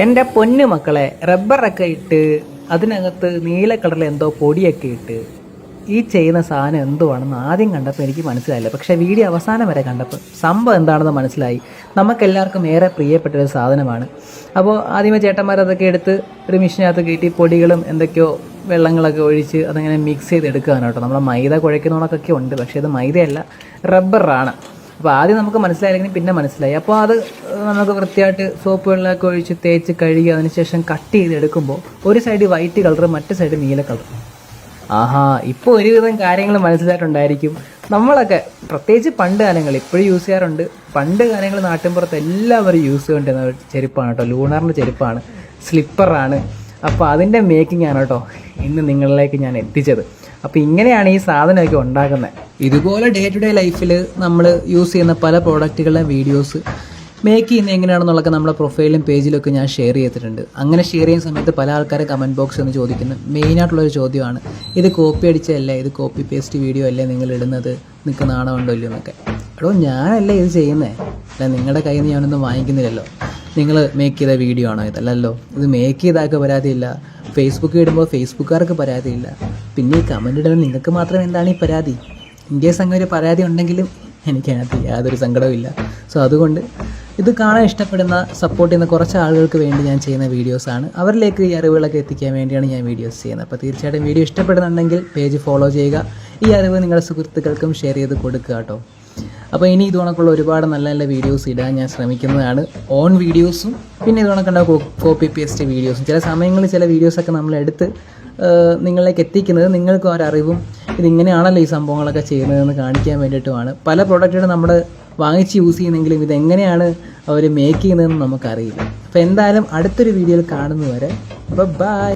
എന്റെ പൊന്നു മക്കളെ റബ്ബറൊക്കെ ഇട്ട് അതിനകത്ത് നീല കളറിൽ എന്തോ പൊടിയൊക്കെ ഇട്ട് ഈ ചെയ്യുന്ന സാധനം എന്തോ ആണെന്ന് ആദ്യം കണ്ടപ്പോൾ എനിക്ക് മനസ്സിലായില്ല. പക്ഷേ വീഡിയോ അവസാനം വരെ കണ്ടപ്പോൾ സംഭവം എന്താണെന്ന് മനസ്സിലായി. നമുക്കെല്ലാവർക്കും ഏറെ പ്രിയപ്പെട്ട ഒരു സാധനമാണ്. അപ്പോൾ ആദ്യമേ ചേട്ടന്മാരതൊക്കെ എടുത്ത് ഒരു മെഷീനകത്ത് കയറ്റി പൊടികളും എന്തൊക്കെയോ വെള്ളങ്ങളൊക്കെ ഒഴിച്ച് അതങ്ങനെ മിക്സ് ചെയ്ത് എടുക്കുകയാണ് കേട്ടോ. നമ്മളെ മൈദ കുഴയ്ക്കുന്നതൊക്കെ ഉണ്ട് പക്ഷേ ഇത് മൈദയല്ല റബ്ബറാണ് അപ്പോൾ ആദ്യം നമുക്ക് മനസ്സിലായില്ലെങ്കിൽ പിന്നെ മനസ്സിലായി. അപ്പോൾ അത് നമുക്ക് വൃത്തിയായിട്ട് സോപ്പ് വെള്ളമൊക്കെ ഒഴിച്ച് തേച്ച് കഴുകി അതിനുശേഷം കട്ട് ചെയ്ത് എടുക്കുമ്പോൾ ഒരു സൈഡ് വൈറ്റ് കളർ മറ്റു സൈഡ് നീല കളർ ആഹാ ഇപ്പോൾ ഒരുവിധം കാര്യങ്ങൾ മനസ്സിലായിട്ടുണ്ടായിരിക്കും. നമ്മളൊക്കെ പ്രത്യേകിച്ച് പണ്ട് കാലങ്ങൾ ഇപ്പോഴും യൂസ് ചെയ്യാറുണ്ട്. പണ്ട് കാലങ്ങൾ നാട്ടിൻപുറത്ത് എല്ലാവരും യൂസ് ചെയ്യേണ്ടുന്ന ചെരുപ്പാണ് കേട്ടോ. ലൂണറിന്റെ ചെരുപ്പാണ്. സ്ലിപ്പറാണ്. അപ്പോൾ അതിന്റെ മേക്കിംഗ് ആണ് കേട്ടോ ഇന്ന് നിങ്ങളിലേക്ക് ഞാൻ എത്തിച്ചത്. അപ്പോൾ ഇങ്ങനെയാണ് ഈ സാധനമൊക്കെ ഉണ്ടാക്കുന്നത്. ഇതുപോലെ ഡേ ടു ഡേ ലൈഫിൽ നമ്മൾ യൂസ് ചെയ്യുന്ന പല പ്രോഡക്റ്റുകളുടെ വീഡിയോസ് മേക്ക് ചെയ്യുന്നത് എങ്ങനെയാണെന്നുള്ളതൊക്കെ നമ്മുടെ പ്രൊഫൈലും പേജിലൊക്കെ ഞാൻ ഷെയർ ചെയ്തിട്ടുണ്ട്. അങ്ങനെ ഷെയർ ചെയ്യുന്ന സമയത്ത് പല ആൾക്കാരും കമന്റ് ബോക്സ് എന്ന് ചോദിക്കുന്ന. മെയിനായിട്ടുള്ളൊരു ചോദ്യമാണ് ഇത് കോപ്പി അടിച്ചതല്ലേ? ഇത് കോപ്പി പേസ്റ്റ് വീഡിയോ അല്ലേ നിങ്ങൾ ഇടുന്നത്? നിങ്ങൾക്ക് നാണമുണ്ടോ ഇല്ലയോ എന്നൊക്കെ. എടോ ഞാനല്ലേ ഇത് ചെയ്യുന്നത് അല്ല നിങ്ങളുടെ കയ്യിൽ നിന്ന് ഞാനൊന്നും വാങ്ങിക്കുന്നില്ലല്ലോ. നിങ്ങൾ മേക്ക് ചെയ്ത വീഡിയോ ആണോ ഇതല്ലല്ലോ ഇത് മേക്ക് ചെയ്താൾക്ക് പരാതിയില്ല. ഫേസ്ബുക്ക് ഇടുമ്പോൾ ഫേസ്ബുക്കുകാർക്ക് പരാതിയില്ല. പിന്നെ ഈ കമന്റ് ഇടുന്നത് നിങ്ങൾക്ക് മാത്രം എന്താണ് ഈ പരാതി? ഇന്ത്യ സംഘം ഒരു പരാതി ഉണ്ടെങ്കിലും എനിക്കതിനകത്ത് യാതൊരു സങ്കടവും ഇല്ല. സോ അതുകൊണ്ട് ഇത് കാണാൻ ഇഷ്ടപ്പെടുന്ന സപ്പോർട്ട് ചെയ്യുന്ന കുറച്ച് ആളുകൾക്ക് വേണ്ടി ഞാൻ ചെയ്യുന്ന വീഡിയോസാണ് അവരിലേക്ക് ഈ അറിവുകളൊക്കെ എത്തിക്കാൻ വേണ്ടിയാണ് ഞാൻ വീഡിയോസ് ചെയ്യുന്നത്. അപ്പോൾ തീർച്ചയായിട്ടും വീഡിയോ ഇഷ്ടപ്പെടുന്നുണ്ടെങ്കിൽ പേജ് ഫോളോ ചെയ്യുക. ഈ അറിവ് നിങ്ങളുടെ സുഹൃത്തുക്കൾക്കും ഷെയർ ചെയ്ത് കൊടുക്കുക കേട്ടോ. അപ്പോൾ ഇനി ഇതുകണക്കുള്ള ഒരുപാട് നല്ല നല്ല വീഡിയോസ് ഇടാൻ ഞാൻ ശ്രമിക്കുന്നതാണ്. ഓൺ വീഡിയോസും പിന്നെ ഇതുകണക്കുള്ള കോപ്പി പേസ്റ്റ് വീഡിയോസും ചില സമയങ്ങളിൽ ചില വീഡിയോസൊക്കെ നമ്മളെടുത്ത് നിങ്ങളിലേക്ക് എത്തിക്കുന്നത് നിങ്ങൾക്കും ഒരറിവും ഇതിങ്ങനെയാണല്ലോ ഈ സംഭവങ്ങളൊക്കെ ചെയ്യുന്നതെന്ന് കാണിക്കാൻ വേണ്ടിയിട്ടുമാണ്. പല പ്രോഡക്റ്റുകളും നമ്മൾ വാങ്ങിച്ച് യൂസ് ചെയ്യുന്നെങ്കിലും ഇതെങ്ങനെയാണ് അവർ മേക്ക് ചെയ്യുന്നതെന്ന് നമുക്കറിയില്ല. അപ്പോൾ എന്തായാലും അടുത്തൊരു വീഡിയോയിൽ കാണുന്നവരെ ബൈ